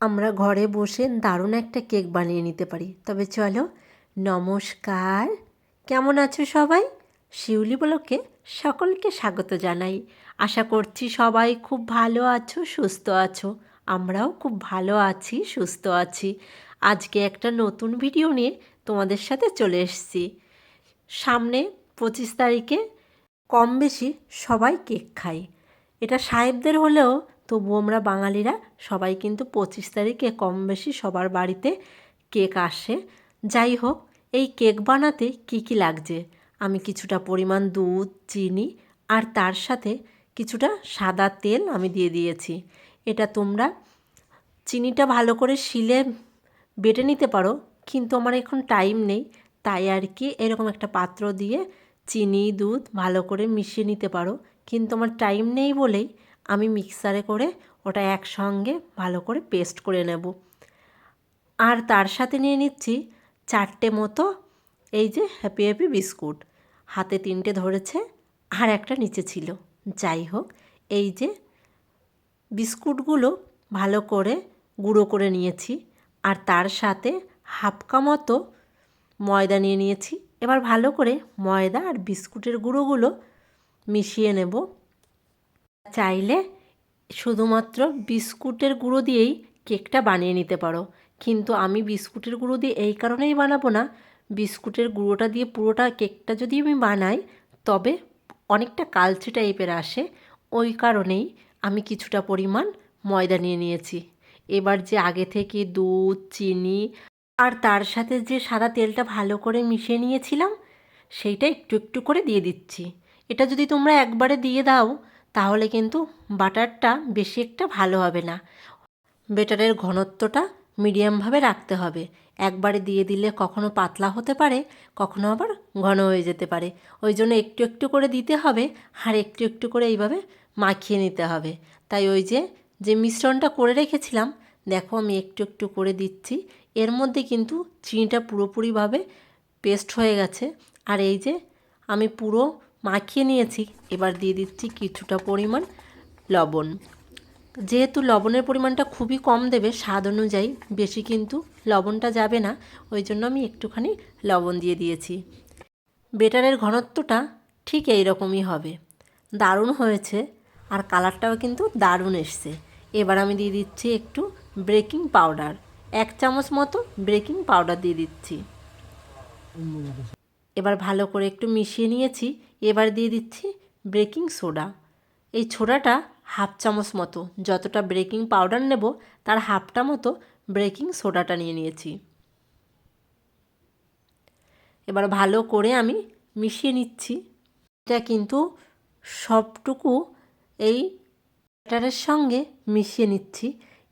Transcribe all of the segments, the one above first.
আমরা ঘরে বসে দারুণ একটা কেক বানিয়ে নিতে পারি। তবে চলো, নমস্কার। কেমন আছো সবাই? শিউলি বলকে সকলকে স্বাগত জানাই। আশা করছি সবাই খুব ভালো আছো, সুস্থ আছো। আমরাও খুব ভালো আছি, সুস্থ আছি। আজকে একটা নতুন ভিডিও নিয়ে তোমাদের সাথে চলে এসেছি। সামনে পঁচিশ তারিখে কম বেশি সবাই কেক খাই এটা সাহেবদের হলেও তবু আমরা বাঙালিরা সবাই কিন্তু পঁচিশ তারিখে কম বেশি সবার বাড়িতে কেক আসে। যাই হোক, এই কেক বানাতে কি কি লাগছে? আমি কিছুটা পরিমাণ দুধ, চিনি আর তার সাথে কিছুটা সাদা তেল আমি দিয়ে দিয়েছি। এটা তোমরা চিনিটা ভালো করে শিলে বেটে নিতে পারো, কিন্তু আমার এখন টাইম নেই, তাই আর কি এরকম একটা পাত্র দিয়ে চিনি, দুধ ভালো করে মিশিয়ে নিতে পারো। কিন্তু আমার টাইম নেই বলেই আমি মিক্সারে করে ওটা একসঙ্গে ভালো করে পেস্ট করে নেব। আর তার সাথে নিয়ে নিচ্ছি চারটে মতো এই যে হ্যাপি হ্যাপি বিস্কুট। হাতে তিনটে ধরেছে, আর একটা নিচে ছিল। যাই হোক, এই যে বিস্কুটগুলো ভালো করে গুঁড়ো করে নিয়েছি, আর তার সাথে হাফকা মতো ময়দা নিয়ে নিয়েছি। এবার ভালো করে ময়দা আর বিস্কুটের গুঁড়োগুলো মিশিয়ে নেব। চাইলে শুধুমাত্র বিস্কুটের গুঁড়ো দিয়েই কেকটা বানিয়ে নিতে পারো। কিন্তু আমি বিস্কুটের গুঁড়ো দিয়ে এই কারণেই বানাবো না। বিস্কুটের গুঁড়োটা দিয়ে পুরোটা কেকটা যদি আমি বানাই, তবে অনেকটা কালচে টাইপের আসে। ওই কারণেই আমি কিছুটা পরিমাণ ময়দা নিয়ে নিয়েছি। এবার যে আগে থেকে দুধ, চিনি আর তার সাথে যে সাদা তেলটা ভালো করে মিশিয়ে নিয়েছিলাম, সেইটা একটু একটু করে দিয়ে দিচ্ছি। এটা যদি তোমরা একবারে দিয়ে দাও তাহলে কিন্তু বাটারটা বেশি একটা ভালো হবে না। বেটারের ঘনত্বটা মিডিয়ামভাবে রাখতে হবে। একবারে দিয়ে দিলে কখনো পাতলা হতে পারে, কখনো আবার ঘন হয়ে যেতে পারে। ওই জন্য একটু একটু করে দিতে হবে আর একটু একটু করে এইভাবে মাখিয়ে নিতে হবে। তাই ওই যে যে মিশ্রণটা করে রেখেছিলাম, দেখো আমি একটু একটু করে দিচ্ছি। এর মধ্যে কিন্তু চিনিটা পুরোপুরিভাবে পেস্ট হয়ে গেছে। আর এই যে, আমি পুরো মাখিয়ে নিয়েছি। এবার দিয়ে দিচ্ছি কিছুটা পরিমাণ লবণ। যেহেতু লবণের পরিমাণটা খুবই কম দেবে, স্বাদ অনুযায়ী বেশি কিন্তু লবণটা যাবে না, ওই জন্য আমি একটুখানি লবণ দিয়ে দিয়েছি। বেটারের ঘনত্বটা ঠিক এই রকমই হবে। দারুণ হয়েছে আর কালারটাও কিন্তু দারুণ এসছে। এবার আমি দিয়ে দিচ্ছি একটু ব্রেকিং পাউডার। এক চামচ মতো ব্রেকিং পাউডার দিয়ে দিচ্ছি। এবার ভালো করে একটু মিশিয়ে নিয়েছি, এবার দিয়ে দিচ্ছি বেকিং সোডা। এই ছোড়াটা হাফ চামচ মতো, যতটা বেকিং পাউডার নেব তার হাফটা মতো বেকিং সোডাটা নিয়ে নিয়েছি। এবার ভালো করে আমি মিশিয়ে নিচ্ছি। এটা কিন্তু সবটুকু এই ব্যাটারের সঙ্গে মিশিয়ে নিচ্ছি।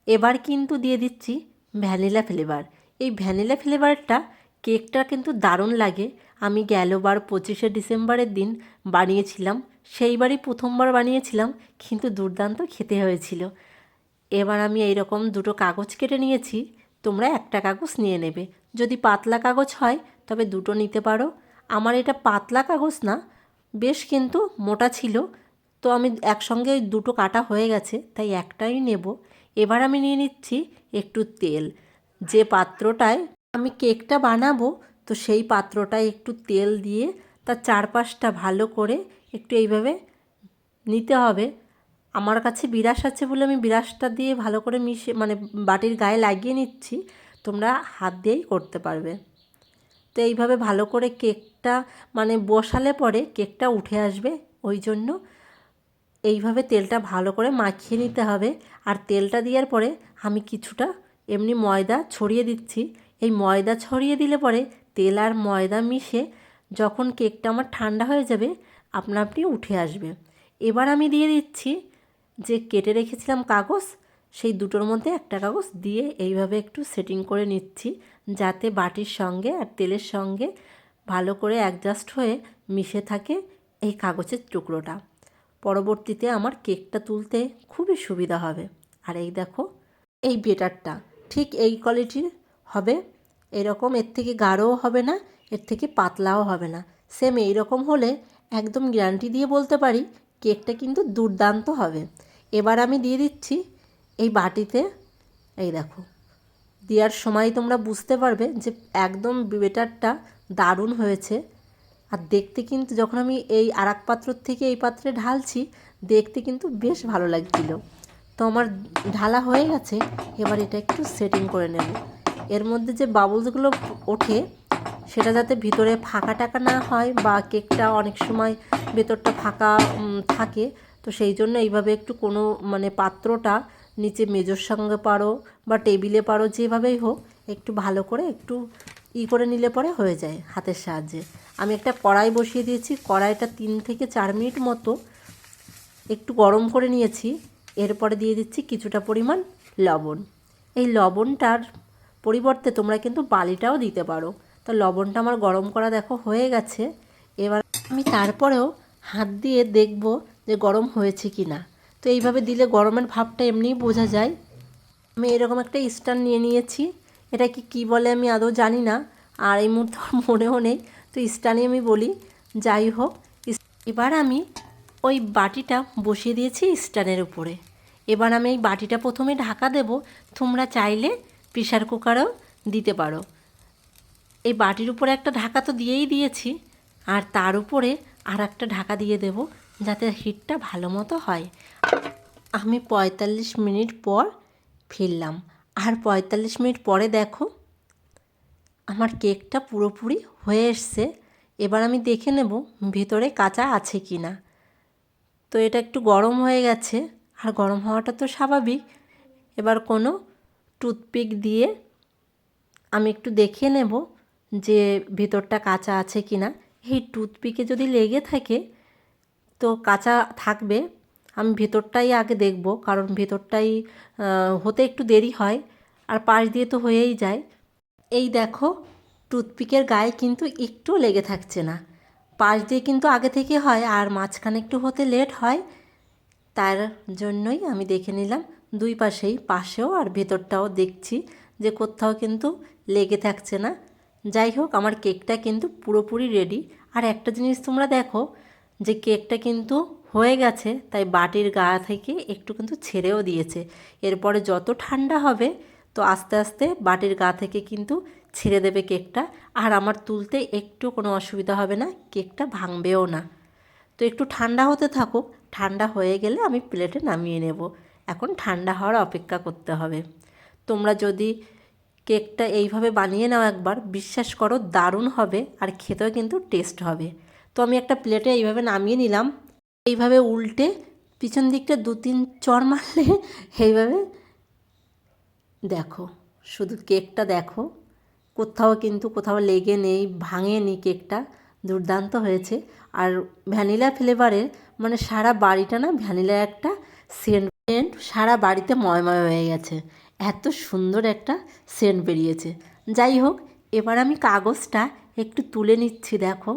এবার কিন্তু দিয়ে দিচ্ছি ভ্যানিলা ফ্লেভার। এই ভ্যানিলা ফ্লেভারটা কেকটা কিন্তু দারুণ লাগে। আমি গেলবার পঁচিশে ডিসেম্বরের দিন বানিয়েছিলাম। সেইবারই প্রথমবার বানিয়েছিলাম, কিন্তু দুর্দান্ত খেতে হয়েছিল। এবার আমি এই রকম দুটো কাগজ কেটে নিয়েছি, তোমরা একটা কাগজ নিয়ে নেবে। যদি পাতলা কাগজ হয়, তবে দুটো নিতে পারো। আমার এটা পাতলা কাগজ না, বেশ কিন্তু মোটা ছিল। তো আমি একসঙ্গে দুটো কাটা হয়ে গেছে, তাই একটাই নেব। এবার আমি নিয়ে নিচ্ছি একটু তেল। যে পাত্রটায় আমি কেকটা বানাবো তো সেই পাত্রটায় একটু তেল দিয়ে তার চারপাশটা ভালো করে একটু এইভাবে নিতে হবে। আমার কাছে বিরাস আছে বলে আমি বিরাসটা দিয়ে ভালো করে মিশে মানে বাটির গায়ে লাগিয়ে নিচ্ছি। তোমরা হাত দিয়েই করতে পারবে। তো এইভাবে ভালো করে কেকটা মানে বসালে পরে কেকটা উঠে আসবে। ওই জন্য এইভাবে তেলটা ভালো করে মাখিয়ে নিতে হবে। আর তেলটা দেওয়ার পরে আমি কিছুটা এমনি ময়দা ছড়িয়ে দিচ্ছি। এই ময়দা ছড়িয়ে দিলে পরে তেল আর ময়দা মিশে যখন কেকটা আমার ঠান্ডা হয়ে যাবে আপনা আপনি উঠে আসবে এবার আমি দিয়ে দিচ্ছি যে কেটে রেখেছিলাম কাগজ, সেই দুটোর মধ্যে একটা কাগজ দিয়ে এইভাবে একটু সেটিং করে নিচ্ছি, যাতে বাটির সঙ্গে আর তেলের সঙ্গে ভালো করে অ্যাডজাস্ট হয়ে মিশে থাকে এই কাগজের টুকরোটা। পরবর্তীতে আমার কেকটা তুলতে খুবই সুবিধা হবে। আর এই দেখো, এই বেটারটা, ঠিক এই কোয়ালিটির হবে। এরকম এর থেকে গাঢ়ও হবে না, এর থেকে পাতলাও হবে না। সেম এইরকম হলে একদম গ্যারান্টি দিয়ে বলতে পারি কেকটা কিন্তু দুর্দান্ত হবে। এবার আমি দিয়ে দিচ্ছি এই বাটিতে, এই দেখো, দেওয়ার সময় তোমরা বুঝতে পারবে যে একদম বেটারটা দারুণ হয়েছে। আর দেখতে কিন্তু যখন আমি এই আরাক পাত্র থেকে এই পাত্রে ঢালছি, দেখতে কিন্তু বেশ ভালো লাগছিল। তো আমার ঢালা হয়ে গেছে, এবার এটা একটু সেটিং করে নেব। এর মধ্যে যে বাবলসগুলো ওঠে, সেটা যাতে ভিতরে ফাঁকা টাকা না হয় বা কেকটা অনেক সময় ভেতরটা ফাঁকা থাকে, তো সেই জন্য এইভাবে একটু কোনো মানে পাত্রটা নিচে মেজোর সঙ্গে পারো বা টেবিলে পারো, যেভাবেই হোক, একটু ভালো করে একটু ই করে নিলে পরে হয়ে যায় হাতের সাহায্যে। আমি একটা কড়াই বসিয়ে দিয়েছি, কড়াইটা তিন থেকে চার মিনিট মতো একটু গরম করে নিয়েছি, এরপরে দিয়ে দিচ্ছি কিছুটা পরিমাণ লবণ। এই লবণটার পরিবর্তে তোমরা কিন্তু বালিটাও দিতে পারো। তো লবণটা আমার গরম করা দেখো হয়ে গেছে। এবার আমি তারপরেও হাত দিয়ে দেখব যে গরম হয়েছে কি না তো এইভাবে দিলে গরমের ভাবটা এমনিই বোঝা যায়। আমি এরকম একটা স্ট্যান্ড নিয়ে নিয়েছি। এটা কি, কী বলে আমি আদৌ জানি না। আর এই মুহূর্তে মনেও নেই। তো স্ট্যান্ডই আমি বলি, যাই হোক এবার আমি ওই বাটিটা বসিয়ে দিয়েছি স্ট্যান্ডের উপরে। এবার আমি এই বাটিটা প্রথমে ঢাকা দেব। তোমরা চাইলে প্রেশার কুকারও দিতে পারো। এই বাটির উপরে একটা ঢাকা তো দিয়েই দিয়েছি, আর তার উপরে আর একটা ঢাকা দিয়ে দেব যাতে হিটটা ভালো মতো হয়। আমি পঁয়তাল্লিশ মিনিট পর ফিরলাম আর পঁয়তাল্লিশ মিনিট পরে দেখো, আমার কেকটা পুরোপুরি হয়ে এসছে। এবার আমি দেখে নেব ভিতরে কাঁচা আছে কি না। তো এটা একটু গরম হয়ে গেছে, আর গরম হওয়াটা তো স্বাভাবিক। এবার কোনো টুথপিক দিয়ে আমি একটু দেখে নেব যে ভেতরটা কাঁচা আছে কি না। এই টুথপিকে যদি লেগে থাকে তো কাঁচা থাকবে। আমি ভেতরটাই আগে দেখব, কারণ ভেতরটাই হতে একটু দেরি হয় আর পাশ দিয়ে তো হয়েই যায়। এই দেখো, টুথপিকের গায়ে কিন্তু একটু লেগে থাকছে না। পাশ দিয়ে কিন্তু আগে থেকে হয় আর মাঝখানে একটু হতে লেট হয়। তার জন্যই আমি দেখে নিলাম। দুই পাশেই, পাশেও আর ভেতরটাও দেখছি যে কোথাও কিন্তু লেগে থাকছে না। যাই হোক, আমার কেকটা কিন্তু পুরোপুরি রেডি আর একটা জিনিস তোমরা দেখো যে কেকটা কিন্তু হয়ে গেছে, তাই বাটির গা থেকে একটু কিন্তু ছেড়েও দিয়েছে। এরপরে যত ঠান্ডা হবে, তো আস্তে আস্তে বাটির গা থেকে কিন্তু ছেড়ে দেবে কেকটা। আর আমার তুলতে একটু কোনো অসুবিধা হবে না, কেকটা ভাঙবেও না। তো একটু ঠান্ডা হতে থাকুক, ঠান্ডা হয়ে গেলে আমি প্লেটে নামিয়ে নেব। এখন ঠান্ডা হওয়ার অপেক্ষা করতে হবে। তোমরা যদি কেকটা এইভাবে বানিয়ে নাও একবার, বিশ্বাস করো দারুণ হবে আর খেতেও কিন্তু টেস্ট হবে। তো আমি একটা প্লেটে এইভাবে নামিয়ে নিলাম। এইভাবে উল্টে পিছন দিকটা দু তিন চর মারলে এইভাবে দেখো, শুধু কেকটা দেখো, কোথাও কিন্তু কোথাও লেগে নেই ভাঙেনি কেকটা, দুর্দান্ত হয়েছে। আর ভ্যানিলা ফ্লেভারের মানে সারা বাড়িটা না ভ্যানিলা একটা সেন্ট সেন্ট সারা বাড়িতে ময়ময় হয়ে গেছে। এত সুন্দর একটা সেন্ট বেরিয়েছে। যাই হোক, এবার আমি কাগজটা একটু তুলে নিচ্ছি, দেখো।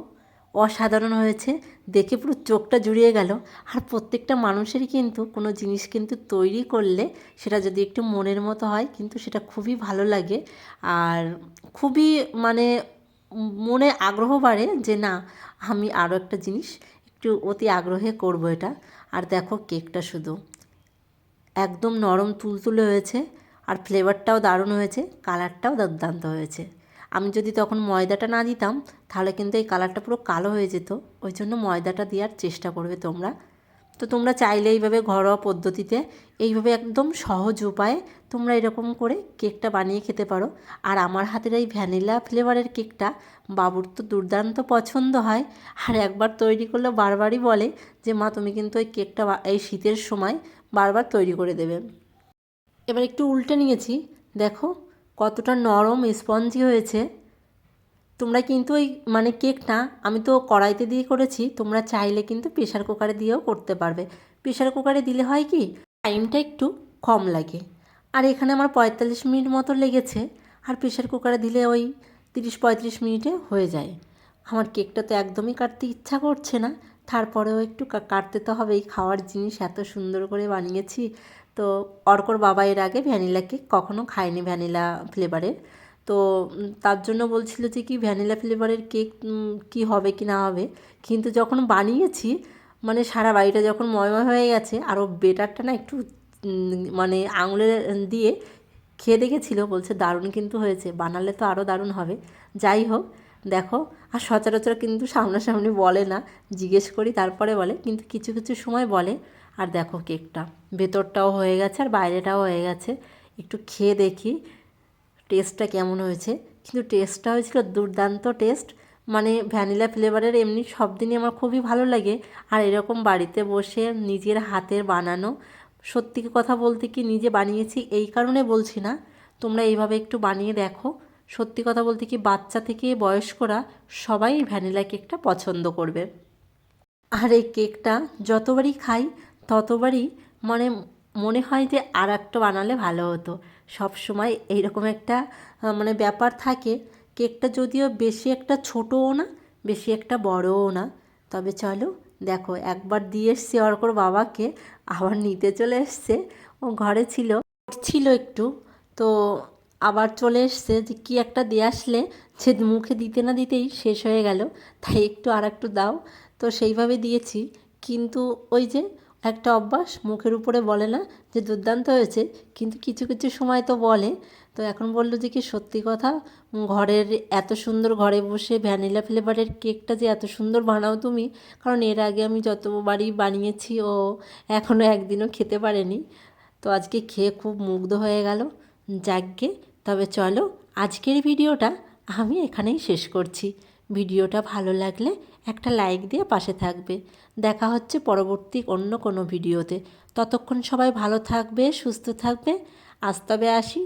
অসাধারণ হয়েছে। দেখে পুরো চোখটা জুড়িয়ে গেল। আর প্রত্যেকটা মানুষেরই কিন্তু কোনো জিনিস কিন্তু তৈরি করলে সেটা যদি একটু মনের মতো হয়, কিন্তু সেটা খুবই ভালো লাগে। আর খুবই মানে মনে আগ্রহ বাড়ে যে না, আমি আরও একটা জিনিস একটু অতি আগ্রহে করব এটা। আর দেখো কেকটা শুধু। একদম নরম তুলতুলে হয়েছে আর ফ্লেভারটাও দারুণ হয়েছে, কালারটাও দুর্দান্ত হয়েছে। আমি যদি তখন ময়দাটা না দিতাম, তাহলে কিন্তু এই কালারটা পুরো কালো হয়ে যেত, ওই জন্য ময়দাটা দেওয়ার চেষ্টা করবে তোমরা। তো তোমরা চাইলে এইভাবে ঘরোয়া পদ্ধতিতে এইভাবে একদম সহজ উপায়ে তোমরা এরকম করে কেকটা বানিয়ে খেতে পারো। আর আমার হাতের এই ভ্যানিলা ফ্লেভারের কেকটা বাবুর তো দুর্দান্ত পছন্দ হয়। আর একবার তৈরি করলে বারবারই বলে যে, মা, তুমি কিন্তু ওই কেকটা এই শীতের সময় বারবার তৈরি করে দেবে। এবার একটু উল্টে নিয়েছি। দেখো কতটা নরম স্পঞ্জি হয়েছে। তোমরা কিন্তু ওই মানে কেকটা আমি তো কড়াইতে দিয়ে করেছি, তোমরা চাইলে কিন্তু প্রেশার কুকারে দিয়েও করতে পারবে। প্রেশার কুকারে দিলে হয় কি, টাইমটা একটু কম লাগে। আর এখানে আমার পঁয়তাল্লিশ মিনিট মতো লেগেছে, আর প্রেশার কুকারে দিলে ওই তিরিশ পঁয়ত্রিশ মিনিটে হয়ে যায়। আমার কেকটা তো একদমই কাটতে ইচ্ছা করছে না, তারপরেও একটু কাটতে তো হবেই, খাওয়ার জিনিস এত সুন্দর করে বানিয়েছি। তো অর্কর বাবা এর আগে ভ্যানিলা কেক কখনো খায়নি, ভ্যানিলা ফ্লেভারের তো তার জন্য বলছিল যে কি ভ্যানিলা ফ্লেভারের কেক কি হবে কি না হবে। কিন্তু যখন বানিয়েছি মানে সারা বাড়িটা যখন ময়ময় হয়ে গেছে আরও বেটারটা না একটু মানে আঙুলের দিয়ে খেয়ে দেখেছিল, বলছে দারুণ কিন্তু হয়েছে, বানালে তো আরও দারুণ হবে। যাই হোক, দেখো, আর সচরাচর কিন্তু সামনাসামনি বলে না, জিজ্ঞেস করি তারপরে বলে, কিন্তু কিছু কিছু সময় বলে, আর দেখো কেকটা, ভেতরটাও হয়ে গেছে আর বাইরেটাও হয়ে গেছে। একটু খেয়ে দেখি টেস্টটা কেমন হয়েছে? কিন্তু টেস্টটা হয়েছিল দুর্দান্ত টেস্ট। মানে ভ্যানিলা ফ্লেভারের এমনি সব দিনই আমার খুবই ভালো লাগে। আর এরকম বাড়িতে বসে নিজের হাতের বানানো, সত্যি কথা বলতে কি নিজে বানিয়েছি এই কারণে বলছি না। তোমরা এইভাবে একটু বানিয়ে দেখো। সত্যি কথা বলতে কি বাচ্চা থেকে বয়স্করা সবাই ভ্যানিলা কেকটা পছন্দ করবে। আর এই কেকটা যতবারই খাই, ততবারই মানে মনে হয় যে আর একটা বানালে ভালো হতো। সব সময় এইরকম একটা মানে ব্যাপার থাকে। কেকটা যদিও বেশি একটা ছোটও না, বেশি একটা বড়ও না। তবে চলো, দেখো, একবার দিয়ে এসছি অর্কর বাবাকে, আবার নিতে চলে এসছে। ও ঘরে ছিল ছিল একটু, তো আবার চলে এসছে যে কি একটা দিয়ে আসলে সে মুখে দিতে না দিতেই শেষ হয়ে গেল। তাই একটু আর একটু দাও। তো সেইভাবে দিয়েছি। কিন্তু ওই যে একটা অভ্যাস মুখের উপরে বলে না যে দুর্দান্ত হয়েছে, কিন্তু কিছু কিছু সময় তো বলে। তো এখন বলল যে কি সত্যি কথা, ঘরের এত সুন্দর ঘরে বসে ভ্যানিলা ফ্লেভারের কেকটা যে এত সুন্দর বানাও তুমি, কারণ এর আগে আমি যতবারই বানিয়েছি ও এখনও একদিনও খেতে পারেনি। তো আজকে খেয়ে খুব মুগ্ধ হয়ে গেল। যাকগে, তবে চলো আজকের ভিডিওটা আমি এখানেই শেষ করছি। ভিডিওটা ভালো লাগলে একটা লাইক দিয়ে পাশে থাকবে। দেখা হচ্ছে পরবর্তী অন্য কোনো ভিডিওতে। ততক্ষণ সবাই ভালো থাকবে, সুস্থ থাকবে। আজ তবে আসি।